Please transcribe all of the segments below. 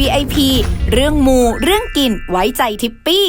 VIP เรื่องมู เรื่องกิน ไว้ใจทิปปี้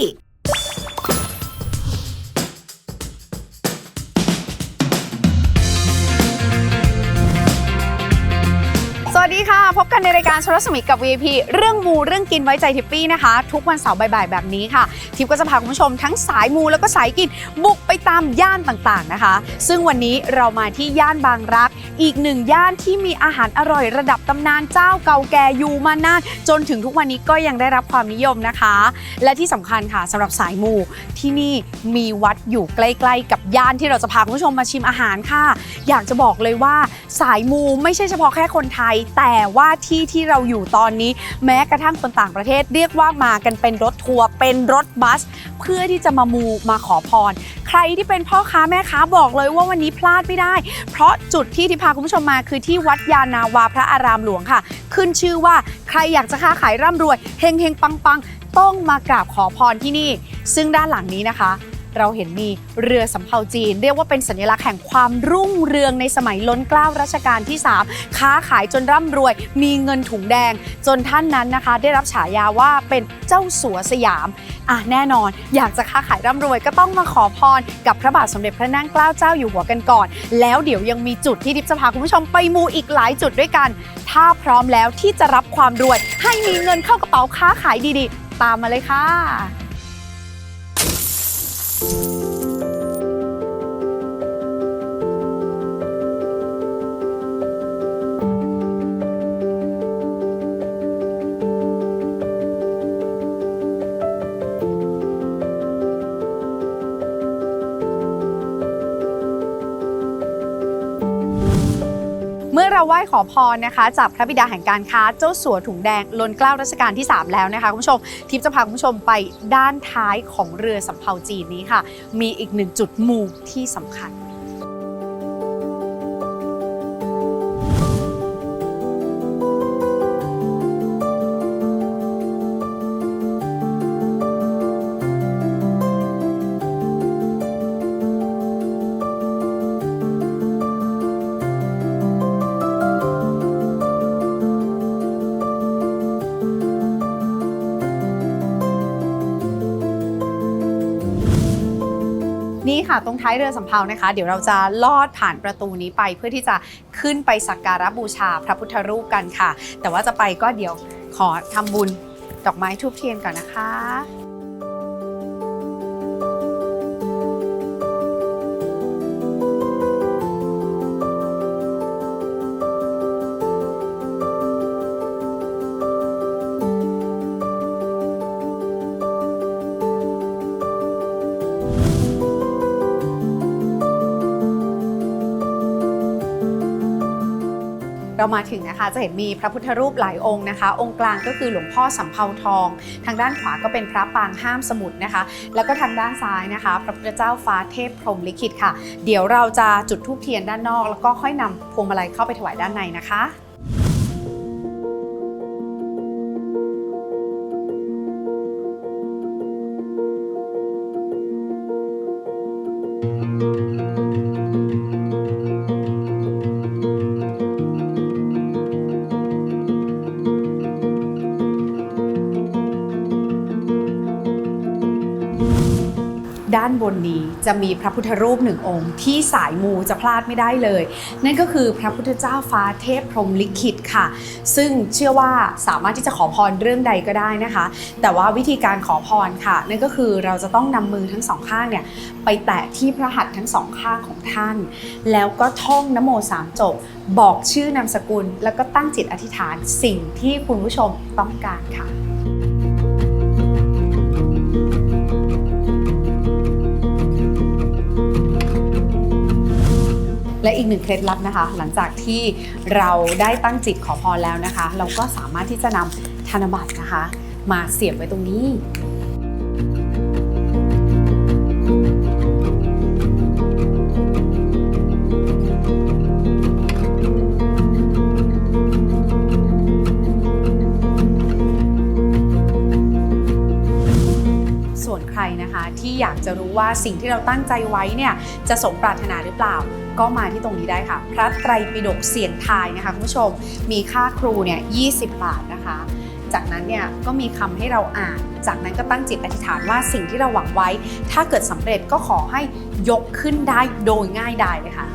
พบกันในรายการชรสมิกับ VIP เรื่องมูเรื่องกินไว้ใจทิปปี้นะคะ ทุกวันเสาร์บ่ายๆแบบนี้ค่ะ ทิปก็จะพาคุณผู้ชมทั้งสายมูแล้วก็สายกินบุกไปตามย่านต่างๆนะคะ ซึ่งวันนี้เรามาที่ย่านบางรัก อีกหนึ่งย่านที่มีอาหารอร่อยระดับตำนานเจ้าเก่าแก่อยู่มานานจนถึงทุกวันนี้ก็ยังได้รับความนิยมนะคะ และที่สำคัญค่ะสำหรับสายมูที่นี่มีวัดอยู่ใกล้ๆ กับย่านที่เราจะพาคุณผู้ชมมาชิมอาหารค่ะ อยากจะบอกเลยว่าสายมูไม่ใช่เฉพาะแค่คนไทยแต่ว่า่าที่ที่เราอยู่ตอนนี้ แม้กระทั่งคนต่างประเทศเรียกว่ามากันเป็นรถทัวร์เป็นรถบัส เพื่อที่จะมามูมาขอพร ใครที่เป็นพ่อค้าแม่ค้าบอกเลยว่าวันนี้พลาดไม่ได้ เพราะจุดที่ที่พาคุณผู้ชมมาคือที่วัดยานาวาพระอารามหลวงค่ะ ขึ้นชื่อว่าใครอยากจะค้าขายร่ำรวยเฮงเฮงปังปังต้องมากราบขอพรที่นี่ ซึ่งด้านหลังนี้นะคะ เราเห็นมีเรือสำเภาจีน เรียกว่าเป็นสัญลักษณ์แห่งความรุ่งเรืองในสมัยล้นเกล้ารัชกาลที่ 3 ค้าขายจนร่ำรวย มีเงินถุงแดง จนท่านนั้นนะคะ ได้รับฉายาว่าเป็นเจ้าสัวสยามอะแน่นอน อยากจะค้าขายร่ำรวยก็ต้องมาขอพร กับพระบาทสมเด็จพระนั่งเกล้าเจ้าอยู่หัวกันก่อน แล้วเดี๋ยวยังมีจุดที่ดิบจะพาคุณผู้ชมไปมูอีกหลายจุดด้วยกัน ถ้าพร้อมแล้วที่จะรับความรวย ให้มีเงินเข้ากระเป๋าค้าขายดีๆ ตามมาเลยค่ะ เไหว้ขอพรนะคะ จากพระบิดาแห่งการค้าเจ้าสัวถุงแดงล้นเกล้ารัชกาลที่ 3 แล้วนะคะคุณผู้ชมทิพย์จะพาคุณผู้ชมไปด้านท้ายของเรือสำเภาจีนนี้ค่ะ มีอีกหนึ่งจุดมูที่สำคัญ ค่ะ ตรงท้ายเรือสำเภานะคะ เดี๋ยวเราจะลอดผ่านประตูนี้ไปเพื่อที่จะขึ้นไปสักการะบูชาพระพุทธรูปกันค่ะ แต่ว่าจะไปก็เดี๋ยวขอทำบุญดอกไม้ทูบเทียนก่อนนะคะ เรามาถึงนะคะจะเห็นมีพระพุทธรูปหลายองค์นะคะ องค์กลางก็คือหลวงพ่อสำเภาทอง ทางด้านขวาก็เป็นพระปางห้ามสมุทรนะคะ แล้วก็ทางด้านซ้ายนะคะ พระพุทธเจ้าฟ้าเทพพรหมลิขิตค่ะ เดี๋ยวเราจะจุดธูปเทียนด้านนอก แล้วก็ค่อยนำพวงมาลัยเข้าไปถวายด้านในนะคะ ด้านบนนี้จะมีพระพุทธรูปหนึ่งองค์ ที่สายมูจะพลาดไม่ได้เลย นั่นก็คือพระพุทธเจ้าฟ้าเทพพรหมลิขิตค่ะ ซึ่งเชื่อว่าสามารถที่จะขอพรเรื่องใดก็ได้นะคะ แต่ว่าวิธีการขอพรค่ะ นั่นก็คือเราจะต้องนำมือทั้งสองข้างเนี่ยไปแตะที่พระหัตถ์ทั้งสองข้างของท่าน แล้วก็ท่องนโมสามจบ บอกชื่อนามสกุล แล้วก็ตั้งจิตอธิษฐานสิ่งที่คุณผู้ชมต้องการค่ะ และอีกหนึ่งเคล็ดลับนะคะ หลังจากที่เราได้ตั้งจิตขอพรแล้วนะคะ เราก็สามารถที่จะนำธนบัตรนะคะ มาเสียบไว้ตรงนี้ส่วนใครนะคะที่อยากจะรู้ว่าสิ่งที่เราตั้งใจไว้เนี่ยจะสมปรารถนาหรือเปล่า ก็มาที่ตรงนี้ได้ค่ะ พระไตรปิฎกเสียงทายนะคะคุณผู้ชมมีค่าครูเนี่ย20 บาทนะคะ จากนั้นเนี่ยก็มีคำให้เราอ่าน จากนั้นก็ตั้งจิตอธิษฐานว่าสิ่งที่เราหวังไว้ ถ้าเกิดสำเร็จก็ขอให้ยกขึ้นได้โดยง่ายดายเลยค่ะ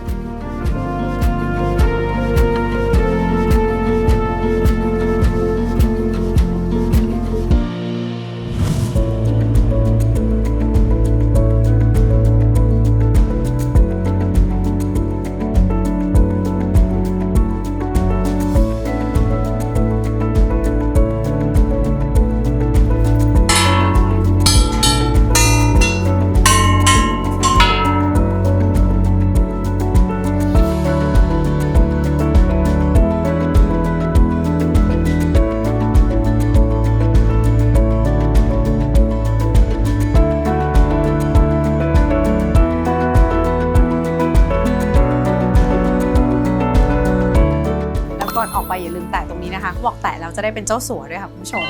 ได้เป็นเจ้าสัวด้วยค่ะคุณผู้ชม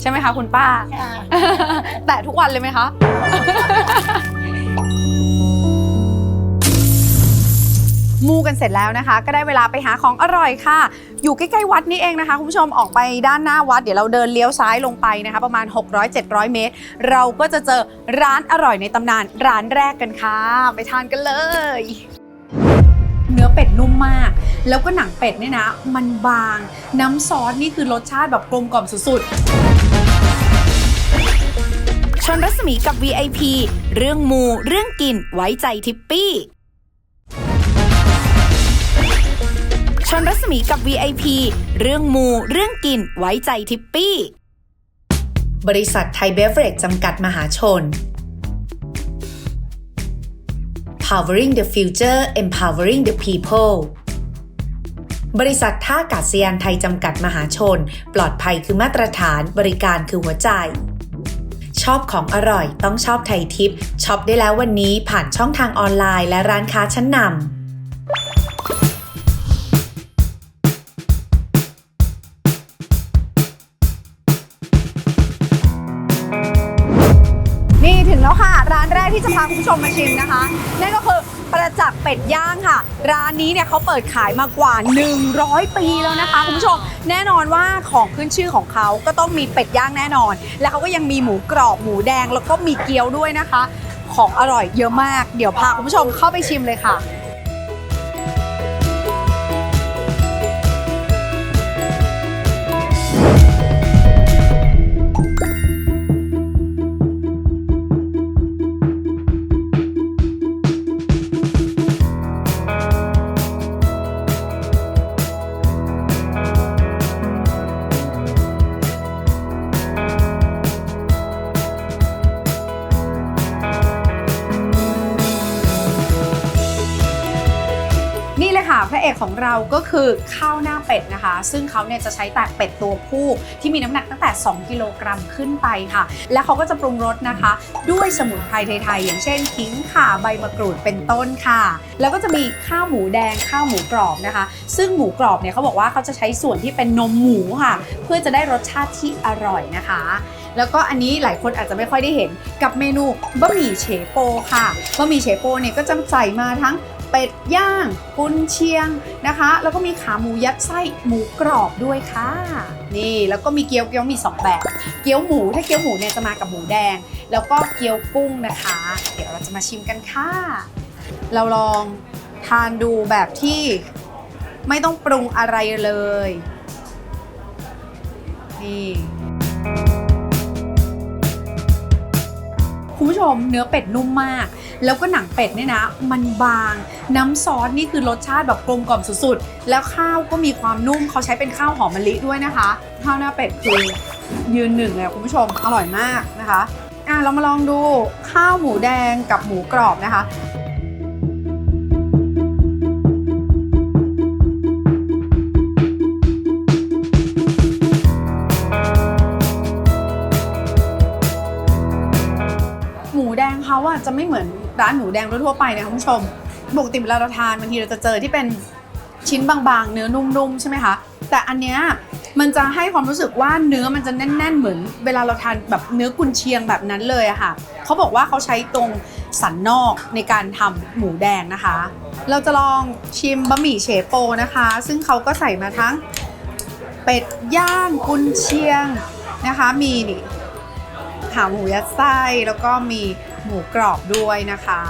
ใช่ไหมคะคุณป้า แตะทุกวันเลยไหมคะมูกันเสร็จแล้วนะคะ ก็ได้เวลาไปหาของอร่อยค่ะ อยู่ใกล้ๆวัดนี่เองนะคะ คุณผู้ชมออกไปด้านหน้าวัด เดี๋ยวเราเดินเลี้ยวซ้ายลงไปนะคะ ประมาณ 600-700 เมตร เราก็จะเจอร้านอร่อยในตำนานร้านแรกกันค่ะ ไปทานกันเลยเนื้อเป็ดนุ่มมาก แล้วก็หนังเป็ดเนี่ยนะ มันบาง น้ำซอสนี่คือรสชาติแบบกลมกล่อมสุดๆชนรัศมีกับ VIP เรื่องมู เรื่องกิน ไว้ใจทิปปี้ชนรัศมีกับ VIP เรื่องมู เรื่องกิน ไว้ใจทิปปี้ บริษัทไทยเบฟเรจจำกัดมหาชน Powering the Future Empowering the People บริษัทท่าอากาศยานไทยจำกัดมหาชน ปลอดภัยคือมาตรฐานบริการคือหัวใจ ชอบของอร่อยต้องชอบไทยทิปช็อปได้แล้ววันนี้ผ่านช่องทางออนไลน์และร้านค้าชั้นนำาคุณผู้ชมมาชิมนะคะ นั่นก็คือประจักษ์เป็ดย่างค่ะ ร้านนี้เนี่ยเขาเปิดขายมากว่า 100 ปีแล้วนะคะ คุณผู้ชมแน่นอนว่าของขึ้นชื่อของเขาก็ต้องมีเป็ดย่างแน่นอน แล้วเขาก็ยังมีหมูกรอบหมูแดงแล้วก็มีเกี๊ยวด้วยนะคะ ของอร่อยเยอะมาก เดี๋ยวพาคุณผู้ชมเข้าไปชิมเลยค่ะ ของเราก็คือข้าวหน้าเป็ดนะคะ ซึ่งเขาเนี่ยจะใช้แต่เป็ดตัวผู้ที่มีน้ำหนักตั้งแต่ 2 กิโลกรัมขึ้นไปค่ะ และเขาก็จะปรุงรสนะคะ ด้วยสมุนไพรไทยๆ อย่างเช่นขิงข่าใบมะกรูดเป็นต้นค่ะ แล้วก็จะมีข้าวหมูแดงข้าวหมูกรอบนะคะ ซึ่งหมูกรอบเนี่ยเขาบอกว่าเขาจะใช้ส่วนที่เป็นนมหมูค่ะ เพื่อจะได้รสชาติที่อร่อยนะคะ แล้วก็อันนี้หลายคนอาจจะไม่ค่อยได้เห็นกับเมนูบะหมี่เฉโปค่ะบะหมี่เฉโปเนี่ยก็จะใส่มาทั้ง เป็ดย่าง กุนเชียงนะคะ แล้วก็มีขาหมูยัดไส้หมูกรอบด้วยค่ะ นี่แล้วก็มีเกี๊ยวเกี๊ยวมีสองแบบ เกี๊ยวหมูถ้าเกี๊ยวหมูเนี่ยจะมากับหมูแดง แล้วก็เกี๊ยวกุ้งนะคะ เดี๋ยวเราจะมาชิมกันค่ะ เราลองทานดูแบบที่ไม่ต้องปรุงอะไรเลย นี่ คุณผู้ชมเนื้อเป็ดนุ่มมาก แล้วก็หนังเป็ดเนี่ยนะ มันบาง น้ำซอสนี่คือรสชาติแบบกลมกล่อมสุดๆ แล้วข้าวก็มีความนุ่มเขาใช้เป็นข้าวหอมมะลิด้วยนะคะ ข้าวหน้าเป็ดคือยืนหนึ่งเลยคุณผู้ชมอร่อยมากนะคะอะเรามาลองดูข้าวหมูแดงกับหมูกรอบนะคะ เขาอะจะไม่เหมือนร้านหมูแดงทั่วไปนะคะคุณผู้ชมปกติเวลาเราทานบางทีเราจะเจอที่เป็นชิ้นบางๆ เนื้อนุ่มๆ ใช่ไหมคะ แต่อันเนี้ยมันจะให้ความรู้สึกว่าเนื้อมันจะแน่น ๆ เหมือน เวลาเราทานแบบเนื้อกุนเชียงแบบนั้นเลยอะค่ะเขาบอกว่าเขาใช้ตรงสันนอกในการทำหมูแดงนะคะ เราจะลองชิมบะหมี่เฉโปนะคะ ซึ่งเขาก็ใส่มาทั้งเป็ดย่างกุนเชียงนะคะ มีนี่ขาหมูยัดไส้แล้วก็มี หมูกรอบด้วยนะคะ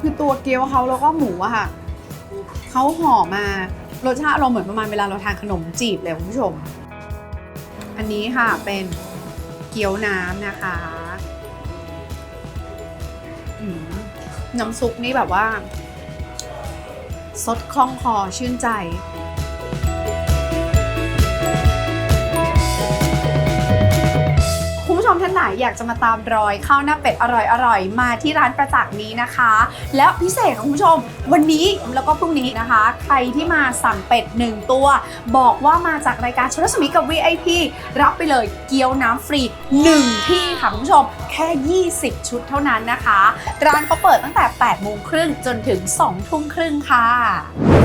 คือตัวเกี๊ยวเขาแล้วก็หมูอะค่ะเขาห่อมารสชาติเราเหมือนประมาณเวลาเราทานขนมจีบเลยคุณผู้ชม นี้ค่ะเป็นเกี๊ยวน้ำนะคะน้ำซุปนี่แบบว่า สดคล่องคอชื่นใจ มท่านไหนอยากจะมาตามรอยข้าวหน้าเป็ดอร่อยๆ มาที่ร้านประจักษ์นี้นะคะ แล้วพิเศษของคุณผู้ชม วันนี้แล้วก็พรุ่งนี้นะคะ ใครที่มาสั่งเป็ด 1 ตัว บอกว่ามาจากรายการชลสมิกับ VIP รับไปเลยเกี๊ยวน้ำฟรี 1 ที่ค่ะคุณผู้ชมแค่ 20 ชุดเท่านั้นนะคะ ร้านเขาเปิดตั้งแต่ 8 โมงครึ่งจนถึง 2 ทุ่มครึ่งค่ะ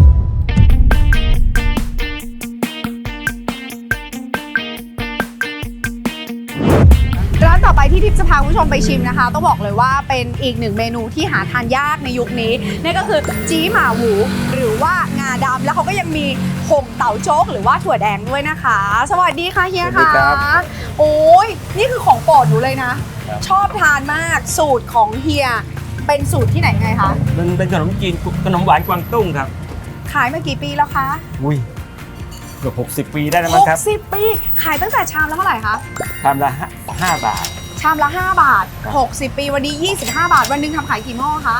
ที่ทิพย์จะพาคุณผู้ชมไปชิมนะคะ ต้องบอกเลยว่าเป็นอีกหนึ่งเมนูที่หาทานยากในยุคนี้นั่นก็คือจีหมาหวูหรือว่างาดำแล้วเขาก็ยังมีหงเต๋าโจ๊กหรือว่าถั่วแดงด้วยนะคะ สวัสดีค่ะเฮียสวัสดีค่ะครับโอ้ยนี่คือของโปรดหนูเลยนะชอบทานมากสูตรของเฮียเป็นสูตรที่ไหนไงคะมันเป็นขนมจีนขนมหวานกวางตุ้งครับ ขายมากี่ปีแล้วคะอุ้ยเกือบ60 ปีได้แล้วมั้งครับ 60 ปี ขายตั้งแต่ชามละเท่าไหร่คะชามละห้าบาท ชามละ 5 บาทครับ60 ปีวันนี้ 25 บาท วันหนึงทำขายกี่หม้อคะ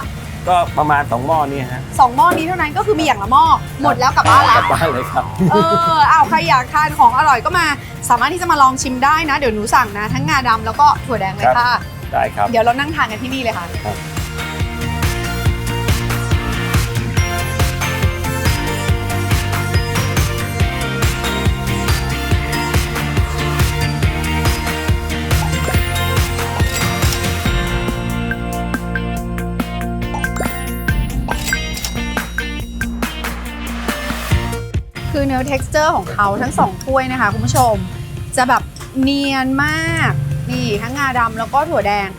ก็ประมาณ 2 หม้อนี่ฮะสองหม้อนี้เท่านั้นก็คือมีอย่างละหม้อหมดแล้วกลับบ้านกแล้ลัวบบ้านเลยครับ เอออ้าวใครอยากทานของอร่อยก็มา สามารถที่จะมาลองชิมได้นะ เดี๋ยวหนูสั่งนะ ทั้งงาดำแล้วก็ถั่วแดงเลยค่ะ ได้ครับ เดี๋ยวเรานั่งทานกันที่นี่เลยค่ะ ครับ เนื้อ texture ของเขาทั้งสองถ้วยนะคะคุณผู้ชม จะแบบเนียนมากนี่ทั้งงาดำแล้วก็ถั่วแดง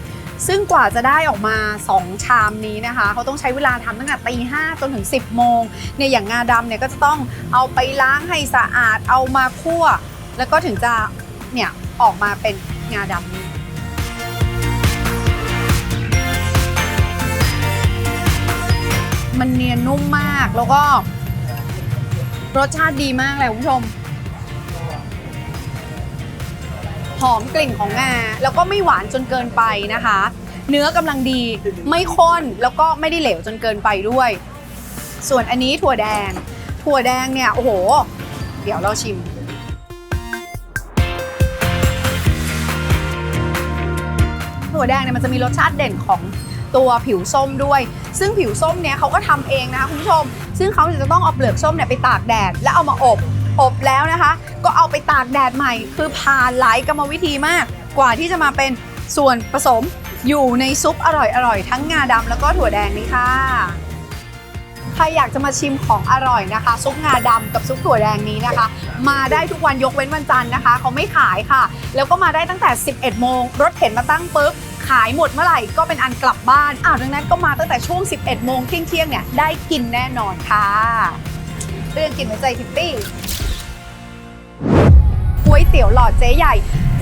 ซึ่งกว่าจะได้ออกมา 2 ชามนี้นะคะ เขาต้องใช้เวลาทำตั้งแต่ตีห้าจนถึง 10 โมงเนี่ยอย่างงาดำเนี่ยก็จะต้องเอาไปล้างให้สะอาดเอามาคั่ว แล้วก็ถึงจะเนี่ยออกมาเป็นงาดำนี้มันเนียนนุ่มมากแล้วก็ รสชาติดีมากเลยคุณผู้ชม หอมกลิ่นของงา แล้วก็ไม่หวานจนเกินไปนะคะ เนื้อกำลังดีไม่ข้นแล้วก็ไม่ได้เหลวจนเกินไปด้วย ส่วนอันนี้ถั่วแดง ถั่วแดงเนี่ย โอ้โห เดี๋ยวเราชิมถั่วแดงเนี่ยมันจะมีรสชาติเด่นของตัวผิวส้มด้วย ซึ่งผิวส้มเนี่ยเขาก็ทำเองนะคะคุณผู้ชม ซึ่งเขาจะต้องเอาเปลือกส้มเนี่ยไปตากแดดแล้วเอามาอบ อบแล้วนะคะ ก็เอาไปตากแดดใหม่ คือผ่านหลายกรรมวิธีมาก กว่าที่จะมาเป็นส่วนผสมอยู่ในซุปอร่อยๆ ทั้งงาดำแล้วก็ถั่วแดงนี่ค่ะ ใครอยากจะมาชิมของอร่อยนะคะ ซุปงาดำกับซุปถั่วแดงนี้นะคะ มาได้ทุกวันยกเว้นวันจันทร์นะคะ เขาไม่ขายค่ะ แล้วก็มาได้ตั้งแต่ 11 โมง รถเข็นมาตั้งปุ๊บ ขายหมดเมื่อไหร่ก็เป็นอันกลับบ้านอ้าวดังนั้นก็มาตั้งแต่ช่วง 11 โมงเที่ยงเที่ยงๆเนี่ยได้กินแน่นอนค่ะ เรื่องกินหัวใจทิปปี้ก๋วยเตี๋ยวหลอดเจ๊ใหญ่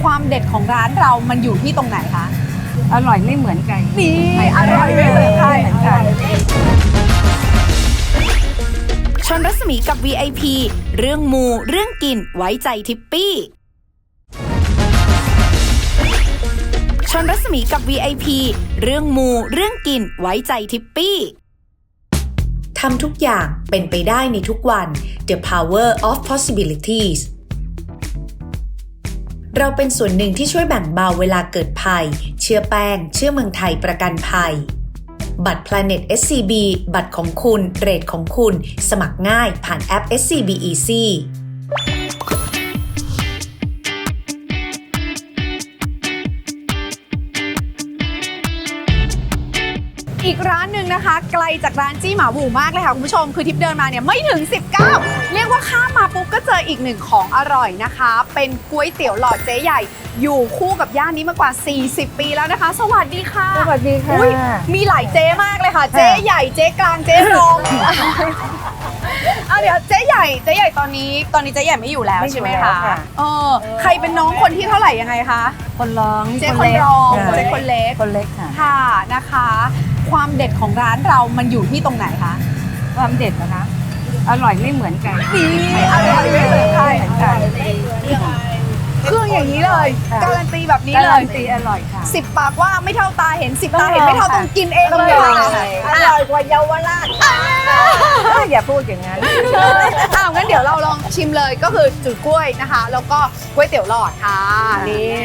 ความเด็ดของร้านเรามันอยู่ที่ตรงไหนคะอร่อยไม่เหมือนกันนี่อร่อยไม่เหมือนใครไม่เหมือนใครชนรัศมีกับ VIP เรื่องมูเรื่องกินไว้ใจทิปปี้ ชนรัศมีกับ VIP เรื่องมู เรื่องกิน ไว้ใจทิปปี้ทำทุกอย่างเป็นไปได้ในทุกวัน The Power of Possibilities เราเป็นส่วนหนึ่งที่ช่วยแบ่งเบาเวลาเกิดภัย เชื่อแป้ง เชื่อเมืองไทยประกันภัย บัตร Planet SCB บัตรของคุณ เรทของคุณ สมัครง่ายผ่านแอป SCB Easy อีกร้านหนึ่งนะคะ ไกลจากร้านจี้หมาบูมากเลยค่ะคุณผู้ชม คือทิปเดินมาเนี่ยไม่ถึง 19 เรียกว่าข้ามมาปุ๊บก็เจออีกหนึ่งของอร่อยนะคะ เป็นก๋วยเตี๋ยวหลอดเจ๊ใหญ่ อยู่คู่กับย่านนี้มากว่า 40 ปีแล้วนะคะ สวัสดีค่ะสวัสดีค่ะอุ๊ยมีหลายเจ๊มากเลยค่ะ เจ๊ใหญ่เจ๊กลางเจ๊รองเอาเดี๋ยวเจ๊ใหญ่เจ๊ใหญ่ตอนนี้ ตอนนี้เจ๊ใหญ่ไม่อยู่แล้วไม่อยู่ใช่ไหมแล้วคะค่ะ เออใครเป็นน้องคนที่เท่าไหร่ยังไงคะ คนร้องเจ๊คนรองค่ะเจ๊คนเล็ก คนเล็กค่ะ ค่ะนะคะ ความเด็ดของร้านเรามันอยู่ที่ตรงไหนคะความเด็ดนะคะ อร่อยไม่เหมือนกันนี่อร่อยไม่เหมือนใครค่ะเครื่องอย่างนี้เลยค่ะการันตีแบบนี้กาเลรัยนตีอร่อยค่ะ สิบปากว่าไม่เท่าตาเห็นสิบต้องตาเห็นไม่เท่าลองค่ะต้องกินเองต้องเลยลองค่ะค่ะอะ อร่อยกว่าเยาวราชอย่าพูดอย่างนั้น อ้าวงั้นเดี๋ยวเราลองชิมเลยก็คือจุดกล้วยนะคะ แล้วก็ก๋วยเตี๋ยวหลอดค่ะนี่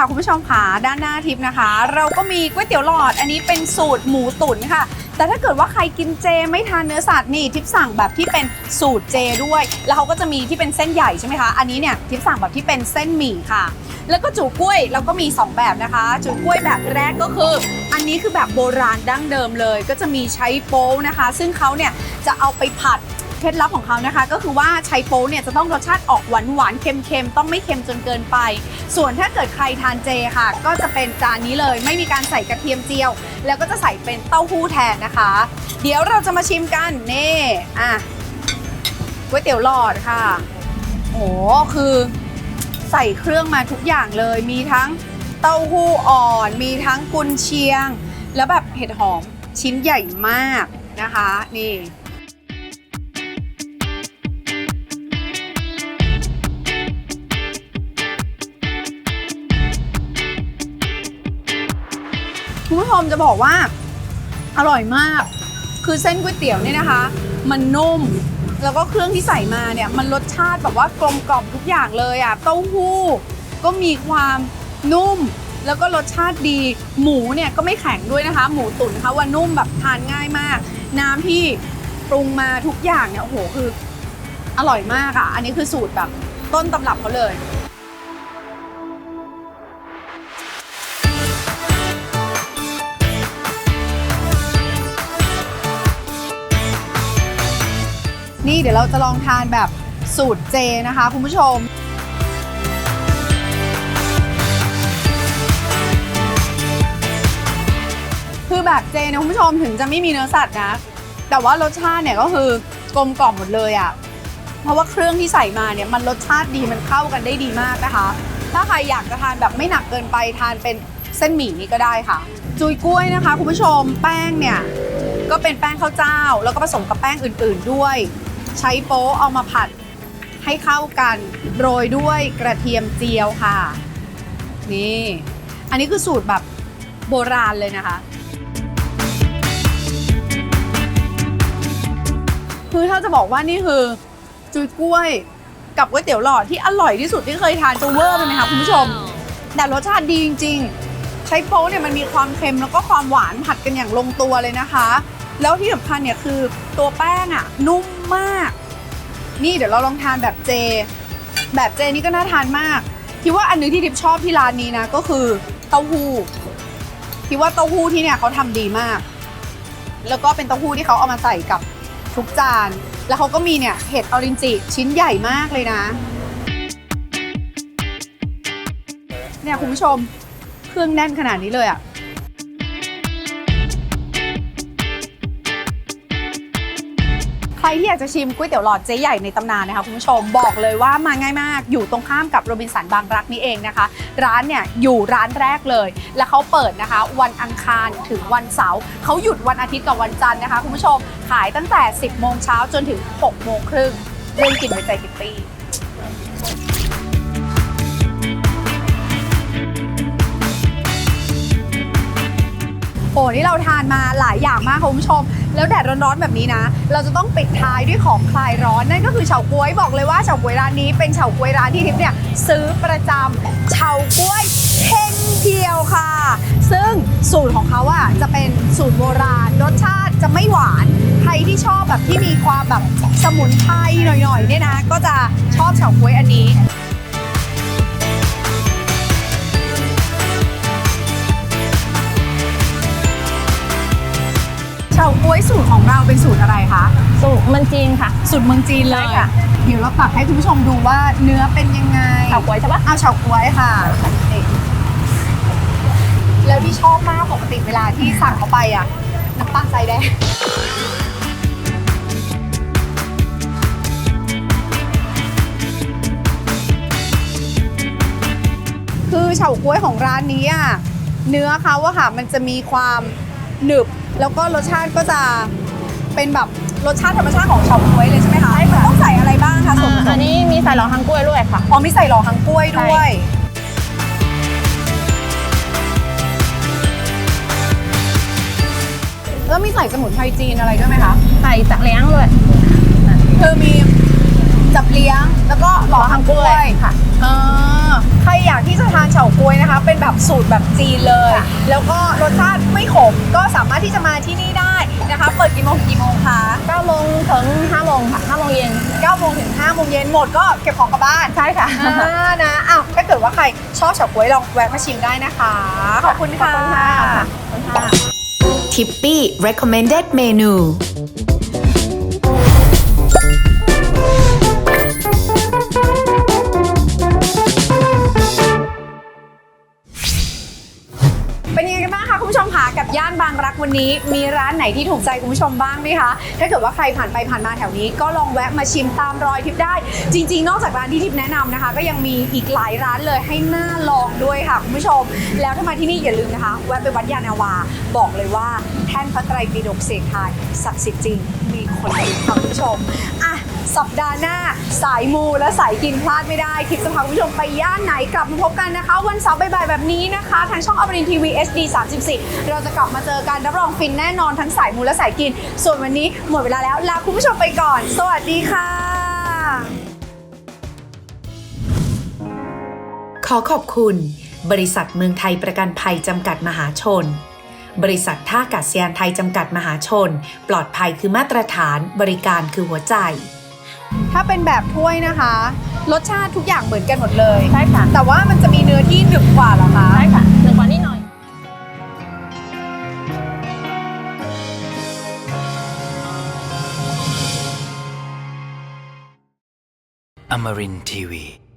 ค่ะคุณผู้ชมค่ะด้านหน้าทิปนะคะ เราก็มีก๋วยเตี๋ยวหลอด อันนี้เป็นสูตรหมูตุ๋นค่ะ แต่ถ้าเกิดว่าใครกินเจไม่ทานเนื้อสัตว์นี่ทิปสั่งแบบที่เป็นสูตรเจด้วย แล้วเขาก็จะมีที่เป็นเส้นใหญ่ใช่ไหมคะอันนี้เนี่ยทิปสั่งแบบที่เป็นเส้นหมี่ค่ะ แล้วก็จูกล้วยเราก็มี 2 แบบนะคะ จูกล้วยแบบแรกก็คือ อันนี้คือแบบโบราณดั้งเดิมเลย ก็จะมีใช้โป๊นะคะ ซึ่งเขาเนี่ยจะเอาไปผัด เคล็ดลับของเขานะคะ ก็คือว่าไชโป๊เนี่ยจะต้องรสชาติออกหวานหวานๆเค็มๆ ต้องไม่เค็มจนเกินไป ส่วนถ้าเกิดใครทานเจค่ะ ก็จะเป็นจานนี้เลย ไม่มีการใส่กระเทียมเจียว แล้วก็จะใส่เป็นเต้าหู้แทนนะคะ เดี๋ยวเราจะมาชิมกันนี่อะก๋วยเตี๋ยวหลอดค่ะโอ้คือใส่เครื่องมาทุกอย่างเลย มีทั้งเต้าหู้อ่อน มีทั้งกุนเชียง แล้วแบบเห็ดหอมชิ้นใหญ่มากนะคะ นี่ มจะบอกว่า อร่อยมาก คือเส้นก๋วยเตี๋ยวเนี่ยนะคะ มันนุ่ม แล้วก็เครื่องที่ใส่มาเนี่ย มันรสชาติแบบว่ากลมกล่อมทุกอย่างเลยอะเต้าหู้ ก็มีความนุ่ม แล้วก็รสชาติดี หมูเนี่ยก็ไม่แข็งด้วยนะคะ หมูตุ๋นนะคะว่านุ่มแบบทานง่ายมาก น้ำที่ปรุงมาทุกอย่างเนี่ยโอ้โหคืออร่อยมากอะ อันนี้คือสูตรแบบต้นตำรับเขาเลย นี่เดี๋ยวเราจะลองทานแบบสูตรเจนะคะ คุณผู้ชมคือแบบเจเนี่ยคุณผู้ชมถึงจะไม่มีเนื้อสัตว์นะ แต่ว่ารสชาติเนี่ยก็คือกลมกล่อมหมดเลยอะ่ะเพราะว่าเครื่องที่ใส่มาเนี่ยมันรสชาติดีมันเข้ากันได้ดีมากนะคะ ถ้าใครอยากจะทานแบบไม่หนักเกินไปทานเป็นเส้นหมี่นี่ก็ได้ค่ะ จุยกล้วยนะคะ คุณผู้ชมแป้งเนี่ยก็เป็นแป้งข้าวเจ้า แล้วก็ผสมกับแป้งอื่น ๆด้วย ใช้โป๊เอามาผัดให้เข้ากัน โรยด้วยกระเทียมเจียวค่ะ นี่ อันนี้คือสูตรแบบโบราณเลยนะคะ คือถ้าจะบอกว่านี่คือ จุยกล้วยกับก๋วยเตี๋ยวหลอดที่อร่อยที่สุดที่เคยทานจะเวอร์ไปไหมคะคุณผู้ชม แต่รสชาติดีจริง ๆ ใช้โป๊เนี่ยมันมีความเค็มแล้วก็ความหวานผัดกันอย่างลงตัวเลยนะคะ แล้วที่สำคัญเนี่ยคือตัวแป้งอะนุ่ม มาก นี่เดี๋ยวเราลองทานแบบเจ แบบเจนี่ก็น่าทานมากคิดว่าอันนึงที่ทิพชอบที่ร้านนี้นะ ก็คือเต้าหู้คิดว่าเต้าหู้ที่เนี่ยเขาทำดีมาก แล้วก็เป็นเต้าหู้ที่เขาเอามาใส่กับทุกจาน แล้วเขาก็มีเนี่ยเห็ดออรินจิชิ้นใหญ่มากเลยนะ เนี่ยคุณผู้ชมเครื่องแน่นขนาดนี้เลยอะ ใครที่อยากจะชิมก๋วยเตี๋ยวหลอดเจ๊ใหญ่ในตำนานนะคะคุณผู้ชมบอกเลยว่ามาง่ายมากอยู่ตรงข้ามกับโรบินสันบางรักนี่เองนะคะ ร้านเนี่ยอยู่ร้านแรกเลย และเขาเปิดนะคะ วันอังคารถึงวันเสาร์เขาหยุดวันอาทิตย์กับวันจันทร์นะคะคุณผู้ชมขายตั้งแต่ 10 โมงเช้าจนถึง 6 โมงครึ่งเรื่องกินไปใจกิตตี้ โอ้นี่เราทานมาหลายอย่างมากคุณผู้ชม แล้วแดดร้อนๆแบบนี้นะ เราจะต้องปิดท้ายด้วยของคลายร้อนนั่นก็คือเฉาก๊วยบอกเลยว่าเฉาก๊วยร้านนี้เป็นเฉาก๊วยร้านที่ทิพย์เนี่ยซื้อประจำเฉาก๊วยเฮงเพียวค่ะ ซึ่งสูตรของเขาอะจะเป็นสูตรโบราณรสชาติจะไม่หวานใครที่ชอบแบบที่มีความแบบสมุนไพรหน่อยๆเนี่ยนะ ก็จะชอบเฉาก๊วยอันนี้ เฉาก๊วยสูตรของเราเป็นสูตรอะไรคะ สูตรมันจีนค่ะ สูตรเมืองจีนเลยใช่ค่ะ เดี๋ยวเราตักให้คุณผู้ชมดูว่าเนื้อเป็นยังไงเฉาก๊วยใช่ปะเอาเฉาก๊วยค่ะนี่แล้วที่ชอบมากปกติเวลาที่สั่งเขาไปอะน้ำตาลใส่แดงคือเฉาก๊วยของร้านนี้อะเนื้อเขาอะค่ะ มันจะมีความหนึบ แล้วก็รสชาติก็จะเป็นแบบรสชาติธรรมชาติของเฉาก๊วยเลยใช่ไหมคะใช่ค่ะ ต้องใส่อะไรบ้างคะส่วนผสอัมนนี้มีใส่หลอดฮังกล้วยด้วยค่ะ อ๋อมีใส่หล่อหังกล้วยด้วย แล้วมีใส่สมุนไพรจีนอะไรด้วยไหมคะ ใส่จักเลี้ยงด้วยคือมีจับเลี้ยงแล้วก็หล่อหังกล้วยค่ะเออ ใครอยากที่จะทานเฉาก๊วยนะคะ เป็นแบบสูตรแบบจีนเลยค่ะแล้วก็รสชาติไม่ขมก็สามารถที่จะมาที่นี่ได้นะคะ เปิดกี่โมงถึงกี่โมงคะ9โมงถึง5โมงค่ะ5โมงเย็น9โมงถึง5โมงเย็นหมดก็เก็บของกลับบ้านใช่ค่ะอ่านะอ้าวถ้าเกิดว่าใครชอบเฉาก๊วยลองแวะมาชิมได้นะคะ ขอบคุณค่ะขอบคุณค่ะขอบคุณค่ะทิปปี้ recommended menu เป็น วันนี้มีร้านไหนที่ถูกใจคุณผู้ชมบ้างไหมคะ ถ้าเกิดว่าใครผ่านไปผ่านมาแถวนี้ ก็ลองแวะมาชิมตามรอยทิพย์ได้ จริง ๆ นอกจากร้านที่ทิพย์แนะนำนะคะ ก็ยังมีอีกหลายร้านเลยให้น่าลองด้วยค่ะคุณผู้ชม แล้วถ้ามาที่นี่อย่าลืมนะคะ แวะไปวัดยานาวา บอกเลยว่าแท่นพระไตรปิฎกเสกไทายศักดิ์สิทธิ์จริงมีคนดูค่ะคุณผู้ชมอะ สัปดาห์หน้า สายมูและสายกินพลาดไม่ได้ทิพย์จะพาคุณผู้ชมไปย่านไหนกลับมาพบกันนะคะ วันเสาร์บ่ายๆแบบนี้นะคะ ทางช่องอมรินทีวี HD 34 เราจะกลับมาเจอกันรับรองฟินแน่นอนทั้งสายมูและสายกิน ส่วนวันนี้หมดเวลาแล้วลาคุณผู้ชมไปก่อน สวัสดีค่ะ ขอขอบคุณ บริษัทเมืองไทยประกันภัยจำกัดมหาชนบริษัทท่าอากาศยานไทยจำกัดมหาชน ปลอดภัยคือมาตรฐาน บริการคือหัวใจ ถ้าเป็นแบบถ้วยนะคะ รสชาติทุกอย่างเหมือนกันหมดเลย ใช่ค่ะ แต่ว่ามันจะมีเนื้อที่หนึบกว่าเหรอคะ ใช่ค่ะหนึ่งกว่านิดหน่อย Amarin Tiwi.